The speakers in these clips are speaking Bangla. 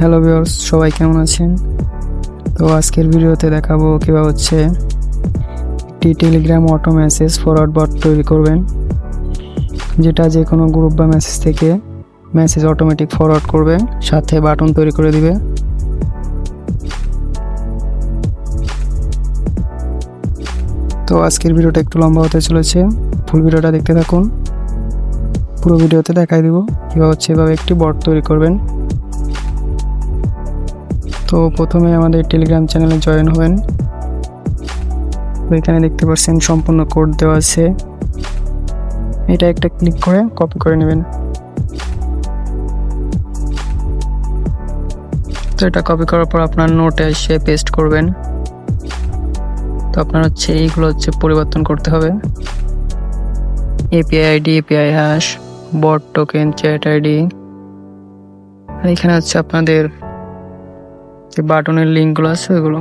হ্যালো ভিউয়ার্স সবাই কেমন আছেন? তো আজকের ভিডিওতে দেখাবো কীভাবে হচ্ছে একটি Telegram auto message forward bot তৈরি করবেন, যেটা যে কোনো গ্রুপ বা মেসেজ থেকে মেসেজ অটোমেটিক ফরওয়ার্ড করবে, সাথে বাটন তৈরি করে দিবে। তো আজকের ভিডিওটা একটু লম্বা হতে চলেছে, ফুল ভিডিওটা দেখতে থাকুন। পুরো ভিডিওতে দেখাই দিব কীভাবে হচ্ছে এভাবে একটি বট তৈরি করবেন। তো প্রথমে আমাদের টেলিগ্রাম চ্যানেলে জয়েন হবেন। এখানে দেখতে পাচ্ছেন সম্পূর্ণ কোড দেওয়া আছে। এটা একটা ক্লিক করে কপি করে নেবেন। তো এটা কপি করার পর আপনার নোটে এসে পেস্ট করবেন। তো আপনার হচ্ছে এইগুলো হচ্ছে পরিবর্তন করতে হবে। API ID API hash bot token chat ID এখানে হচ্ছে আপনাদের যে বাটনের লিঙ্কগুলো আছে ওগুলো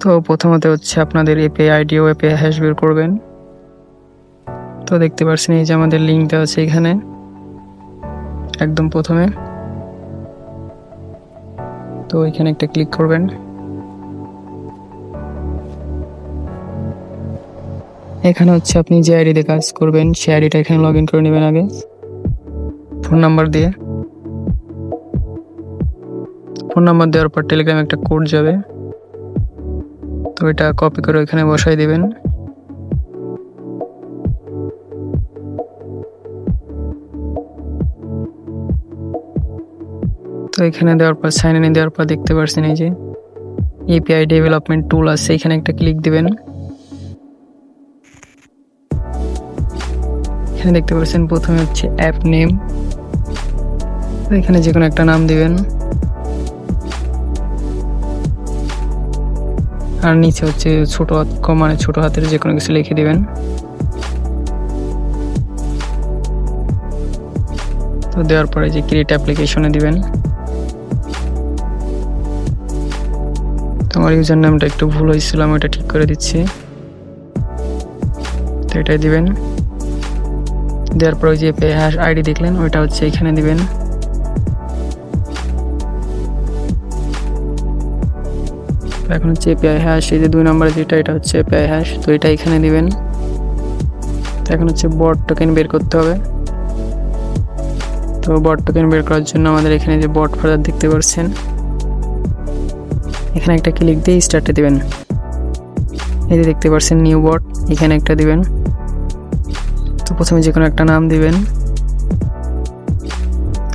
তো প্রথমত হচ্ছে আপনাদের এপিআই আইডি ও এপিআই হ্যাশ বের করবেন। তো দেখতে পাচ্ছেন এই যে আমাদের লিঙ্ক দেওয়া আছে এখানে। একদম প্রথমে। তো এখানে একটা ক্লিক করবেন। এখানে হচ্ছে আপনি যে আইডিতে কাজ করবেন, সেই আইডিটা এখানে লগ ইন করে নেবেন আগে। ফোন নাম্বার দিয়ে। ফোন নাম্বার দেওয়ার পর টেলিগ্রামে একটা কোড যাবে। তো এটা কপি করে ওইখানে বসাই দিবেন। তো এখানে দেওয়ার পর সাইন ইন দেওয়ার পর দেখতে পাচ্ছেন এই যে এপিআই ডেভেলপমেন্ট টুল আছে, এখানে একটা ক্লিক দিবেন। এখানে দেখতে পাচ্ছেন প্রথমে হচ্ছে অ্যাপ নেম এখানে যে কোনো একটা নাম দিবেন। আর নিচে হচ্ছে ছোট মানে ছোট হাতের যে কোনো কিছু লিখে দেবেন। তো দেওয়ার পরে যে ক্রিয়েট অ্যাপ্লিকেশনে দিবেন। তোমার ইউজার নামটা একটু ভুল হয়েছিল, আমি ওটা ঠিক করে দিচ্ছি। তো এটাই দিবেন। দেওয়ার পরে যে পে হ্যাশ আইডি দেখলেন, ওইটা হচ্ছে এখানে দিবেন। এখন হচ্ছে এপিআই হ্যাশ এই যে দুই নম্বরে যেটা, এটা হচ্ছে এপিআই হ্যাশ তো এটা এখানে দিবেন। তো এখন হচ্ছে বট টোকেন বের করতে হবে। তো বট টোকেন বের করার জন্য আমাদের এখানে যে বট ফাদার দেখতে পাচ্ছেন, এখানে একটা ক্লিক দিয়ে স্টার্টে দিবেন। এই যে দেখতে পাচ্ছেন নিউ বট এখানে একটা দিবেন। তো প্রথমে যে কোনো একটা নাম দিবেন।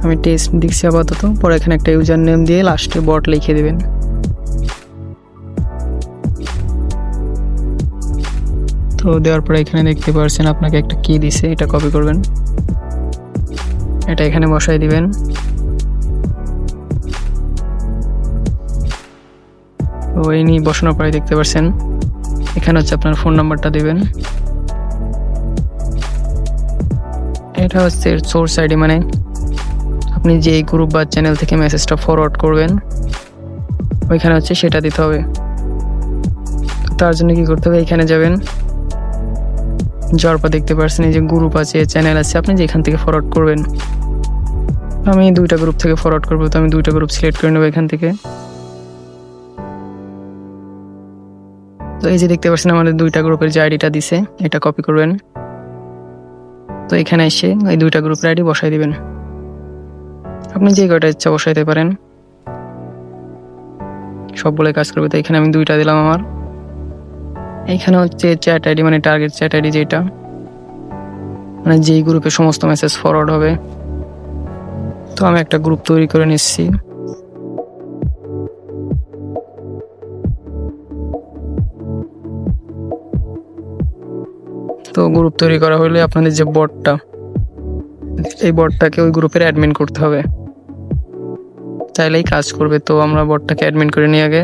আমি টেস্ট দিচ্ছি আপাতত, পরে এখানে একটা ইউজার নেম দিয়ে লাস্টে বট লিখে দেবেন। তো দেওয়ার পরে এখানে দেখতে পাচ্ছেন আপনাকে একটা কি দিছে, এটা কপি করবেন। এটা এখানে বসাই দিবেন। তো এই নিয়ে বসানোর পরে দেখতে পাচ্ছেন এখানে হচ্ছে আপনার ফোন নাম্বারটা দিবেন। এটা হচ্ছে সোর্স আইডি মানে আপনি যে গ্রুপ বা চ্যানেল থেকে মেসেজটা ফরওয়ার্ড করবেন, ওইখানে হচ্ছে সেটা দিতে হবে। তার জন্য কি করতে হবে? এখানে যাবেন। পর দেখতে পারছেন, এই যে গ্রুপ আছে চ্যানেল আছে, আপনি যেখান থেকে ফরওয়ার্ড করবেন। আমি দুইটা গ্রুপ থেকে ফরওয়ার্ড করব, তো আমি দুইটা গ্রুপ সিলেক্ট করে নেব এখান থেকে। তো এই যে দেখতে পাচ্ছেন আমাদের দুইটা গ্রুপের যে আইডিটা দিছে, এটা কপি করবেন। তো এখানে এসে এই দুইটা গ্রুপের আইডি বসাই দিবেন। আপনি যে কয়টা ইচ্ছা বসাইতে পারেন। সবগুলো কাজ করবে, তো এখানে আমি দুইটা দিলাম আমার। এইখানে হচ্ছে চ্যাট আইডি মানে টার্গেট চ্যাট আইডি যেটা মানে যেই গ্রুপে সমস্ত মেসেজ ফরওয়ার্ড হবে। তো আমি একটা গ্রুপ তৈরি করে নিচ্ছি। তো গ্রুপ তৈরি করা হলে আপনাদের যে বটটা এই বটটাকে ওই গ্রুপের অ্যাডমিন করতে হবে। চাইলেই কাজ করবে, তো আমরা বটটাকে অ্যাডমিন করে নিয়ে আগে।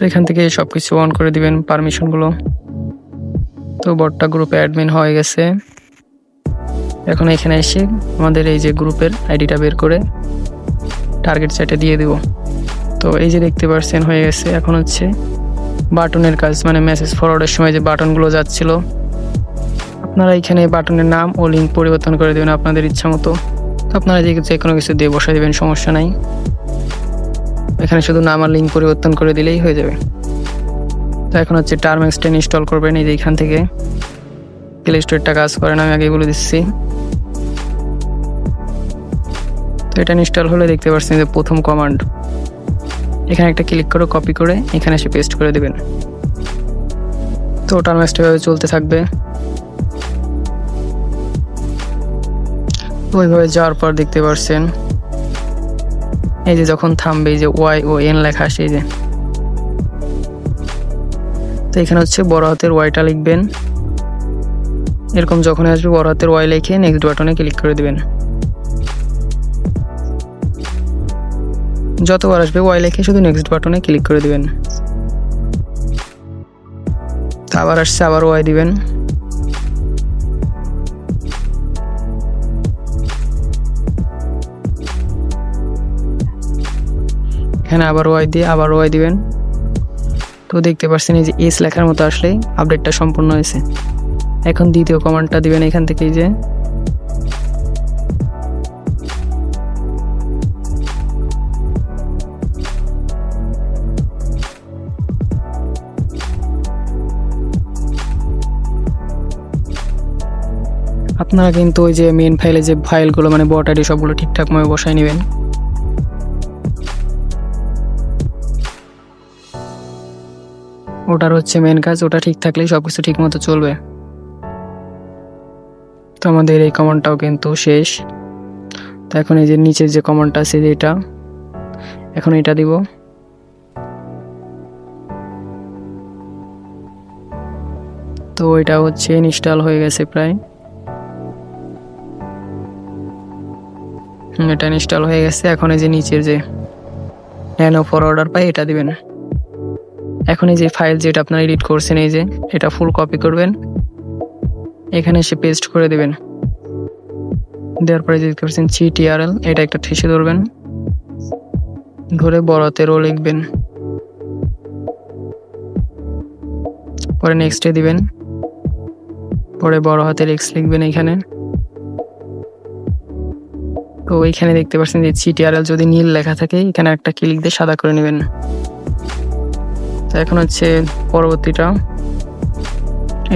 তো এখান থেকে সব কিছু অন করে দিবেন পারমিশনগুলো তো বটটা গ্রুপে অ্যাডমিন হয়ে গেছে। এখন এখানে এসে আমাদের এই যে গ্রুপের আইডিটা বের করে টার্গেট চ্যাটে দিয়ে দেব। তো এই যে দেখতে পাচ্ছেন হয়ে গেছে। এখন হচ্ছে বাটনের কাজ মানে মেসেজ ফরওয়ার্ডের সময় যে বাটনগুলো যাচ্ছিল, আপনারা এখানে বাটনের নাম ও লিঙ্ক পরিবর্তন করে দেবেন আপনাদের ইচ্ছা মতো আপনারা যে কোনো কিছু দিয়ে বসাই দেবেন, সমস্যা নাই। এখানে শুধু নাম আর লিঙ্ক পরিবর্তন করে দিলেই হয়ে যাবে। তো এখন হচ্ছে টার্ম এক্সটেন ইনস্টল করবেন, এই যে এখান থেকে প্লে স্টোরটা কাজ করে না আমি আগে বলে দিচ্ছি। তো এটা ইনস্টল হলে দেখতে পাচ্ছেন যে প্রথম কমান্ড এখানে একটা ক্লিক করে কপি করে এখানে এসে পেস্ট করে দেবেন। তো টার্মেসটা এভাবে চলতে থাকবে। ওইভাবে যাওয়ার পর দেখতে পাচ্ছেন এই যে যখন থামবে, এই যে ওয়াই ও এন লেখা আসে এই যে। তো এখানে হচ্ছে বড় হাতের ওয়াইটা লিখবেন। এরকম যখন আসবে, বড় হাতের ওয়াই লিখে নেক্সট বাটনে ক্লিক করে দেবেন। যতবার আসবে ওয়াই লিখে শুধু নেক্সট বাটনে ক্লিক করে দিবেন। আবার আসছে, আবার ওয়াই দিবেন। এখানে আবার ওয়াই দিয়ে আবার ওয়াই দিবেন। তো দেখতে পাচ্ছেন এই যে এস লেখার মতো আসলেই আপডেটটা সম্পূর্ণ হয়েছে। এখন দ্বিতীয় কমান্ডটা দিবেন এখান থেকে যে। আপনারা কিন্তু ওই যে মেন ফাইলে যে ফাইলগুলো মানে বট আইডি সবগুলো ঠিকঠাকভাবে বসায় নেবেন। ওটার হচ্ছে মেন কাজ, ওটা ঠিক থাকলেই সব কিছু ঠিক মতো চলবে। তো আমাদের এই কমান্ডটাও কিন্তু শেষ। তো এখন এই যে নিচের যে কমান্ডটা আছে এটা এখন এটা দিব। তো এটা হচ্ছে ইনস্টল হয়ে গেছে প্রায়। এটা ইনস্টল হয়ে গেছে। এখন এই যে নিচের যে ন্যানো ফর অর্ডার পাই এটা দিবেন। এখন এই যে ফাইল যেটা আপনারা এডিট করছেন, এই যে এটা ফুল কপি করবেন। এখানে এসে পেস্ট করে দেবেন। দেওয়ার পরে দেখতে পাচ্ছেন সিটিআরএল এটা একটা ঠেসে ধরবেন। ধরে বড় বড়তেরও লিখবেন। পরে নেক্সটে দিবেন। পরে বড় হাতের এক্স লিখবেন এখানে। তো এইখানে দেখতে পাচ্ছেন যে সিটিআরএল যদি নীল লেখা থাকে, এখানে একটা ক্লিক দিয়ে সাদা করে নেবেন। তো এখন হচ্ছে পরবর্তীটা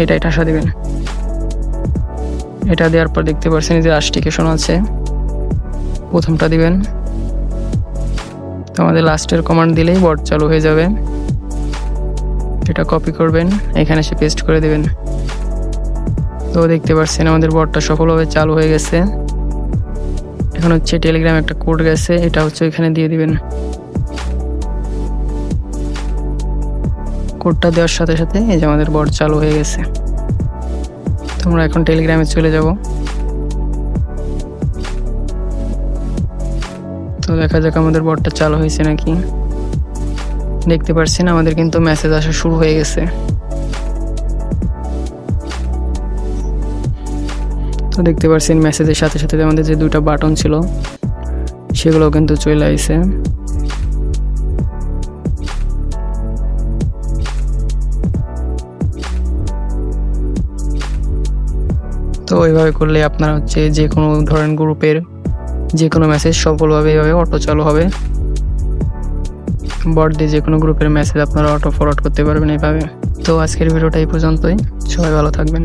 এটা এটা আসা দিবেন। এটা দেওয়ার পর দেখতে পাচ্ছেন যে আস্টিকেশন আছে। প্রথমটা দিবেন। তো আমাদের লাস্টের কমান্ড দিলেই বট চালু হয়ে যাবে। এটা কপি করবেন, এখানে এসে পেস্ট করে দেবেন। তো দেখতে পাচ্ছেন আমাদের বটটা সফলভাবে চালু হয়ে গেছে। এখন হচ্ছে টেলিগ্রাম একটা কোড গেছে, এটা হচ্ছে এখানে দিয়ে দিবেন। কোডটা দেওয়ার সাথে সাথে এই যে আমাদের বট চালু হয়ে গেছে। তোমরা এখন টেলিগ্রামে চলে যাব। তো দেখা যাক আমাদের বটটা চালু হয়েছে নাকি। দেখতে পাচ্ছেন আমাদের কিন্তু মেসেজ আসা শুরু হয়ে গেছে। তো দেখতে পাচ্ছেন মেসেজের সাথে সাথে আমাদের যে দুটো বাটন ছিল সেগুলো কিন্তু চলে আইছে তো এইভাবে করলে আপনার হচ্ছে যে কোনো ধরেন গ্রুপের যে কোনো মেসেজ সফলভাবে এভাবে অটো চালু হবে। বট দিয়ে যে কোনো গ্রুপের মেসেজ আপনারা অটো ফরওয়ার্ড করতে পারবেন এইভাবে। তো আজকের ভিডিওটা এই পর্যন্তই। সবাই ভালো থাকবেন।